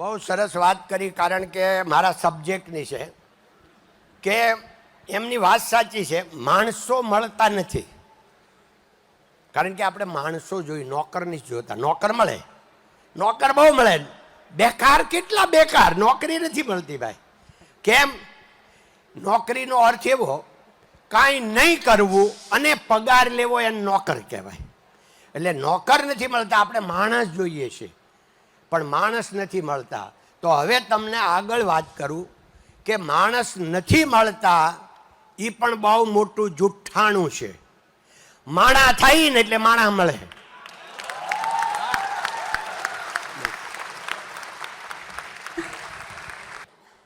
બહુ સરસ વાત કરી, કારણ કે મારા સબ્જેક્ટની છે, કે એમની વાત સાચી છે, માણસો મળતા નથી. કારણ કે આપણે માણસો જોઈ નોકરની જોતા. નોકર મળે. નોકર બહુ મળે. બેકાર કેટલા બેકાર? નોકરી નથી મળતી ભાઈ. કેમ? નોકરીનો અર્થ એવો, કાંઈ નહીં કરવું અને પગાર લેવો એ નોકર કહેવાય. એટલે નોકર નથી મળતા, આપણે માણસ જોઈએ છીએ પણ માણસ નથી મળતા. તો હવે તમને આગળ વાત કરું કે માણસ નથી મળતા એ પણ બહુ મોટું જુઠ્ઠાણું છે. માણા થાય ને એટલે માણા મળે.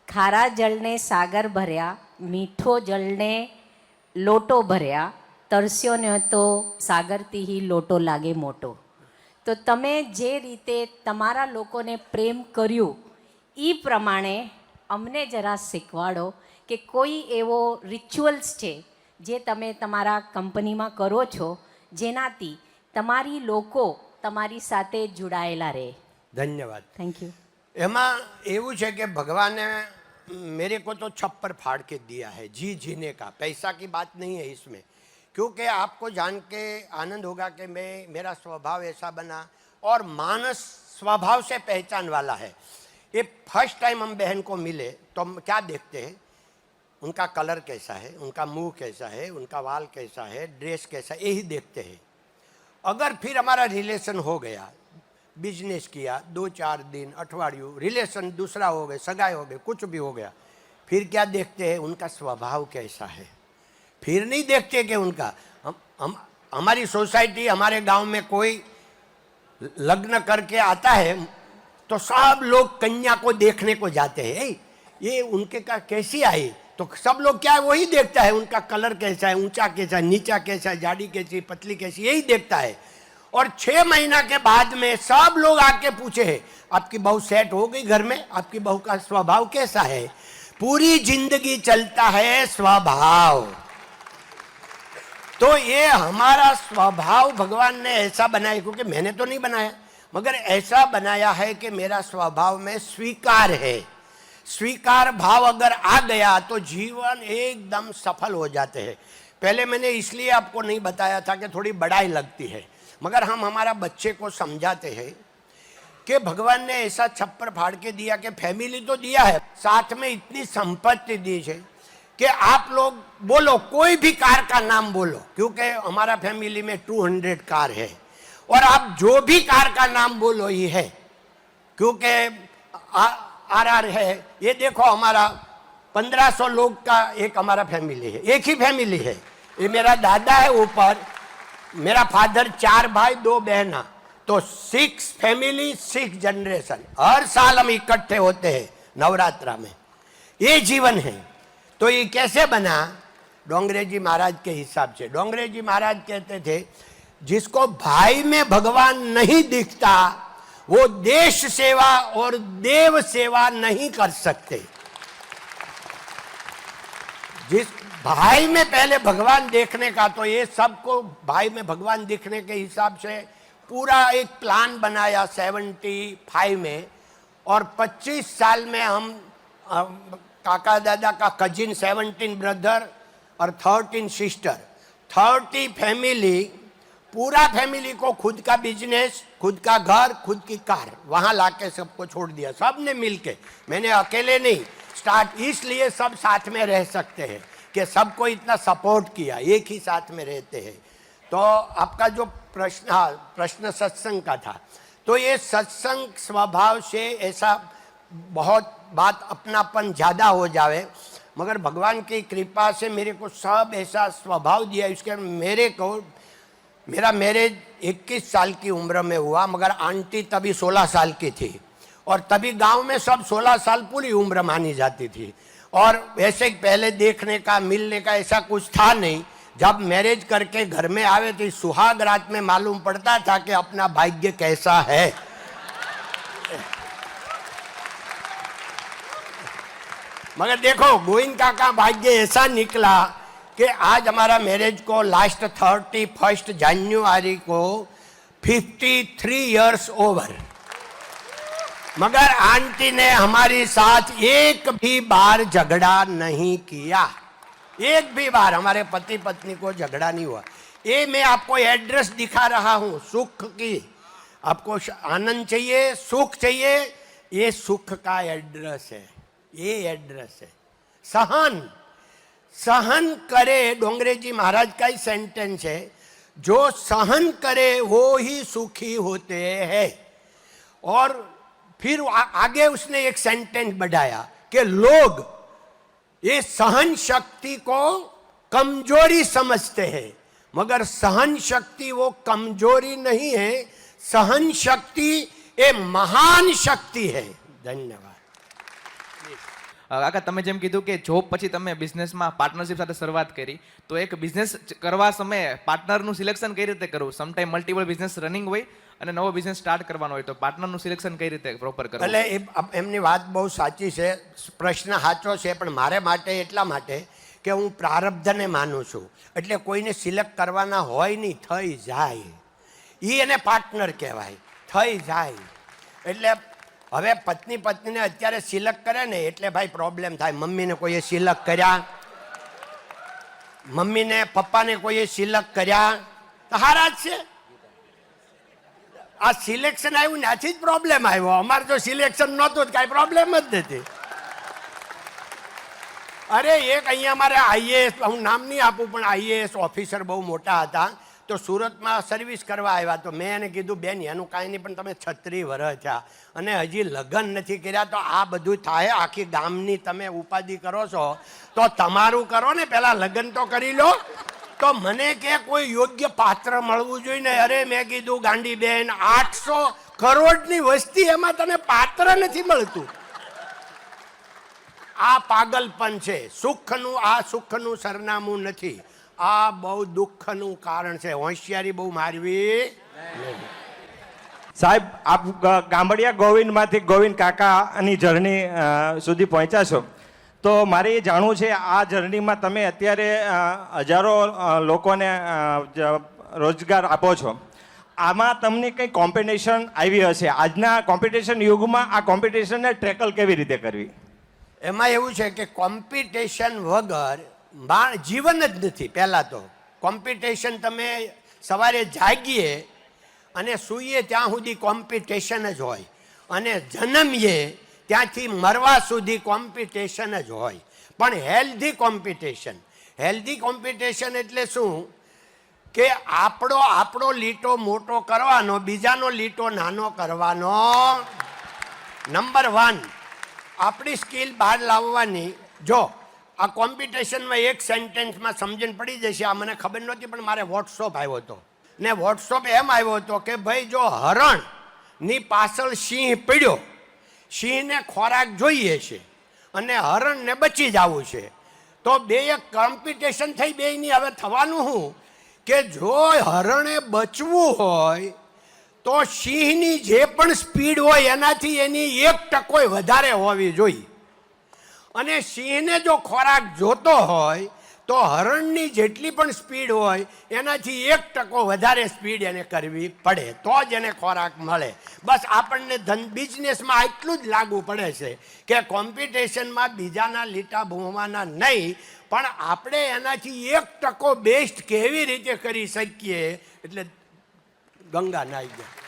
ખારા જળને સાગર ભર્યા, મીઠો જળને લોટો ભર્યા, તરસ્યો ને તો સાગરથી લોટો લાગે મોટો. તો તમે જે રીતે તમારા લોકોને પ્રેમ કર્યું એ પ્રમાણે અમને જરા શીખવાડો કે કોઈ એવો રિચ્યુઅલ્સ છે જે તમે તમારા કંપનીમાં કરો છો જેનાથી તમારી લોકો તમારી સાથે જોડાયેલા રહે ધન્યવાદ થેન્ક યુ એમાં એવું છે કે भगवान ने मेरे को तो छप्पर फाड़ के दिया है जी जीने का पैसा की बात नहीं है इसमें क्योंकि आपको जान के आनंद होगा कि मैं, मेरा स्वभाव ऐसा बना और मानस स्वभाव से पहचान वाला है। ये फ़र्स्ट टाइम हम बहन को मिले तो हम क्या देखते हैं? उनका कलर कैसा है? उनका मुँह कैसा है? उनका वाल कैसा है? ड्रेस कैसा? है यही देखते हैं। अगर फिर हमारा रिलेशन हो गया बिज़नेस किया, दो चार दिन, अठवाडियों रिलेशन दूसरा हो गया, सगाई हो गई कुछ भी हो गया, फिर क्या देखते हैं? उनका स्वभाव कैसा है? फिर नहीं देखते कि उनका। हम हम, हमारी सोसाइटी हमारे गाँव में कोई लग्न करके आता है तो सब लोग कन्या को देखने को जाते हैं। ये उनके का कैसी आई? तो सब लोग क्या है, वही देखता है, उनका कलर कैसा है, ऊँचा कैसा है, नीचा कैसा है, जाडी कैसी पतली कैसी यही देखता है। और छह महीना के बाद में सब लोग आके पूछे है, आपकी बहू सेट हो गई घर में? आपकी बहू का स्वभाव कैसा है? पूरी ज़िंदगी चलता है स्वभाव। तो ये हमारा स्वभाव भगवान ने ऐसा बनाया, क्योंकि मैंने तो नहीं बनाया। मगर ऐसा बनाया है कि मेरा स्वभाव में स्वीकार है। स्वीकार भाव अगर आ गया तो जीवन एकदम सफल हो जाते हैं। पहले मैंने इसलिए आपको नहीं बताया था कि थोड़ी बड़ाई लगती है। मगर हम हमारा बच्चे को समझाते हैं कि भगवान ने ऐसा छप्पर फाड़ के दिया कि फैमिली तो दिया है, साथ में इतनी संपत्ति दी है। कि आप लोग बोलो, कोई भी कार का नाम बोलो, क्योंकि हमारा फैमिली में 200 कार है। और आप जो भी कार का नाम बोलो ही है। क्योंकि आर आर है। ये देखो, हमारा 1500 लोग का एक हमारा फैमिली है। एक ही फैमिली है। ये मेरा दादा है ऊपर, मेरा फादर चार भाई, दो बहना। तो सिक्स फैमिली सिक्स जनरेशन हर साल हम इकट्ठे होते हैं नवरात्रा में। ये जीवन है। तो ये कैसे बना? डोंगरे जी महाराज के हिसाब से। डोंगरे जी महाराज कहते थे, जिसको भाई में भगवान नहीं दिखता, वो देश सेवा और देव सेवा नहीं कर सकते। जिस भाई में पहले भगवान देखने का तो ये सबको भाई में भगवान दिखने के हिसाब से पूरा एक प्लान बनाया सेवेंटी फाइव में। और 25 साल में हम काका दादा का कजिन सेवनटीन ब्रदर और थर्टीन सिस्टर थर्टी फैमिली पूरा फैमिली को खुद का बिज़नेस खुद का घर, खुद की कार. वहाँ लाके सबको छोड़ दिया। सबने मिल के मैंने अकेले नहीं स्टार्ट इसलिए सब साथ में रह सकते हैं कि सबको इतना सपोर्ट किया, एक ही साथ में रहते हैं। तो आपका जो प्रश्न हाँ प्रश्न सत्संग का था। तो ये सत्संग स्वभाव से ऐसा बहुत बात अपनापन ज़्यादा हो जावे, मगर भगवान की कृपा से मेरे को सब ऐसा स्वभाव दिया। इसके मेरे को, मेरा मैरिज 21 साल की उम्र में हुआ, मगर आंटी तभी 16 साल की थी और तभी गाँव में सब 16 साल पूरी उम्र मानी जाती थी। और वैसे पहले देखने का, मिलने का ऐसा कुछ था नहीं। जब मैरिज करके घर में आवे तो सुहाग रात में मालूम पड़ता था कि अपना भाग्य कैसा है। मगर देखो गोविंद का भाग्य ऐसा निकला कि आज हमारा मैरिज को लास्ट थर्टी फ़र्स्ट जनवरी को फिफ्टी थ्री ईयर्स ओवर मगर आंटी ने हमारी साथ एक भी बार झगड़ा नहीं किया। एक भी बार हमारे पति पत्नी को झगड़ा नहीं हुआ। ये मैं आपको एड्रेस दिखा रहा हूँ, सुख की। आपको आनंद चाहिए, सुख चाहिए, ये सुख का एड्रेस है। ये एड्रेस है। सहन सहन करे डोंगरे जी महाराज का ही सेंटेंस है, जो सहन करे, वो ही सुखी होते हैं। और फिर आगे उसने एक सेंटेंस बढ़ाया कि लोग, ये सहन शक्ति को कमज़ोरी समझते हैं, मगर सहन शक्ति वो कमज़ोरी नहीं है, सहन शक्ति ये महान शक्ति है। धन्यवाद। કાકા, તમે જેમ કીધું કે જોબ પછી તમે બિઝનેસમાં પાર્ટનરશિપ સાથે શરૂઆત કરી, તો એક બિઝનેસ કરવા સમયે પાર્ટનરનું સિલેક્શન કઈ રીતે કરવું? સમટાઈમ મલ્ટિપલ બિઝનેસ રનિંગ હોય અને નવો બિઝનેસ સ્ટાર્ટ કરવાનો હોય, તો પાર્ટનરનું સિલેક્શન કઈ રીતે પ્રોપર કરવું? એટલે એમની વાત બહુ સાચી છે. પ્રશ્ન સાચો છે, પણ મારે માટે એટલા માટે કે હું પ્રારબ્ધને માનું છું. એટલે કોઈને સિલેક્ટ કરવાના હોય નહીં, થઈ જાય. એ એને પાર્ટનર કહેવાય. થઈ જાય. એટલે હવે પત્ની પત્નીને અત્યારે સિલેક્ટ કરે ને એટલે ભાઈ પ્રોબ્લેમ થાય. મમ્મીને કોઈએ સિલેક્ટ કર્યા? મમ્મીને પપ્પાને કોઈએ સિલેક્ટ કર્યા? તો હારા જ છે. આ સિલેક્શન આવ્યું ને આથી જ પ્રોબ્લેમ આવ્યો. અમારે જો સિલેક્શન નહોતું જ કાંઈ પ્રોબ્લેમ જ નથી. અરે એક અહીંયા અમારે આઈએએસ હું નામ નહીં આપું, પણ આઈએએસ ઓફિસર બહુ મોટા હતા. તો સુરતમાં સર્વિસ કરવા આવ્યા તો મેં એને કીધું, બેન, એનું કાંઈ નહીં, પણ તમે છત્રી વર્ષ થયા અને હજી લગ્ન નથી કર્યા, તો આ બધું થાય, આખી ગામની તમે ઉપાધિ કરો છો. તો તમારું કરો ને પહેલાં લગ્ન તો કરી લો. તો મને કે કોઈ યોગ્ય પાત્ર મળવું જોઈએ ને અરે, મેં કીધું ગાંડી બેન આઠસો કરોડની વસ્તી એમાં તને પાત્ર નથી મળતું. આ પાગલપન છે. સુખનું, આ સુખનું સરનામું નથી. આ બહુ દુઃખનું કારણ છે. હોશિયારી બહુ મારવી સાહેબ આપ ગામડિયા ગોવિંદમાંથી ગોવિંદ કાકાની જર્ની સુધી પહોંચ્યા છો. તો મારે એ જાણવું છે આ જર્નીમાં તમે અત્યારે હજારો લોકોને રોજગાર આપો છો. આમાં તમને કંઈ કોમ્પિટિશન આવી હશે? આજના કોમ્પિટિશન યુગમાં આ કોમ્પિટિશનને ટ્રેકલ કેવી રીતે કરવી? એમાં એવું છે કે કોમ્પિટિશન વગર જીવન જ નથી, પહેલાં તો. કોમ્પિટિશન તમે સવારે જાગીએ અને સૂઈએ ત્યાં સુધી કોમ્પિટિશન જ હોય. અને જન્મીએ ત્યાંથી મરવા સુધી કોમ્પિટિશન જ હોય. પણ હેલ્ધી કોમ્પિટિશન હેલ્ધી કોમ્પિટિશન એટલે શું? કે આપણો આપણો લીટો મોટો કરવાનો, બીજાનો લીટો નાનો કરવાનો. નંબર વન આપણી સ્કિલ બહાર લાવવાની. જો આ કોમ્પિટિશનમાં એક સેન્ટેન્સમાં સમજણ પડી જશે. આ મને ખબર નહોતી, પણ મારે વોટ્સઅપ આવ્યો હતો. ને વોટ્સઅપ એમ આવ્યો હતો કે ભાઈ, જો હરણની પાછળ સિંહ પીડ્યો, સિંહને ખોરાક જોઈએ છે અને હરણને બચી જવું છે, તો બે એક કોમ્પિટિશન થઈ બેયની હવે થવાનું હું કે જો હરણે બચવું હોય, તો સિંહની જે પણ સ્પીડ હોય એનાથી એની એક ટકો વધારે હોવી જોઈએ. અને સિંહને જો ખોરાક જોતો હોય, તો હરણની જેટલી પણ સ્પીડ હોય, એનાથી એક ટકો વધારે સ્પીડ એને કરવી પડે, તો જ એને ખોરાક મળે. બસ આપણને ધન બિઝનેસમાં એટલું જ લાગુ પડે છે કે કોમ્પિટિશનમાં બીજાના લીટા ભૂમવાના નહીં, પણ આપણે એનાથી એક ટકો બેસ્ટ કેવી રીતે કરી શકીએ? એટલે ગંગા નાઈ ગયા